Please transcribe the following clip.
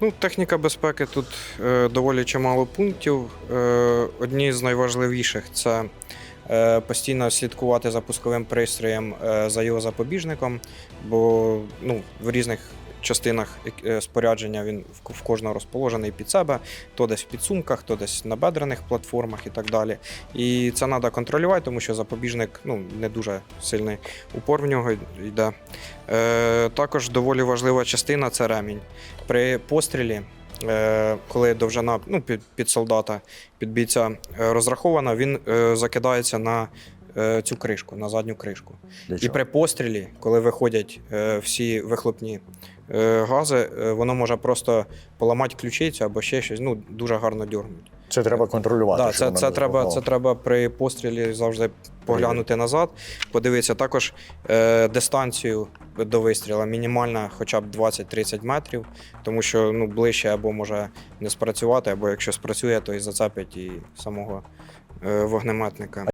Ну, техніка безпеки тут е, доволі чимало пунктів. Е, одні з найважливіших це е, постійно слідкувати за пусковим пристроєм е, за його запобіжником, бо ну, в різних частинах е, спорядження він в, кожного розположений під себе, то десь в підсумках, то десь на бедрених платформах і так далі. І це треба контролювати, тому що запобіжник ну, не дуже сильний упор в нього йде. Е, також доволі важлива частина це ремінь. При пострілі, е, коли довжина ну, під, під солдата, під бійця е, розрахована, він е, закидається на е, цю кришку, на задню кришку. Для І при пострілі, коли виходять е, всі вихлопні е, гази, е, воно може просто поламати ключицю або ще щось, ну, дуже гарно дьорнуть. Це треба контролювати. Да, це, це, треба, це треба при пострілі завжди поглянути назад, подивитися також е, дистанцію до вистрілу, мінімальна хоча б 20-30 метрів, тому що ну, ближче або може не спрацювати, або якщо спрацює, то і зацепить і самого е, вогнеметника.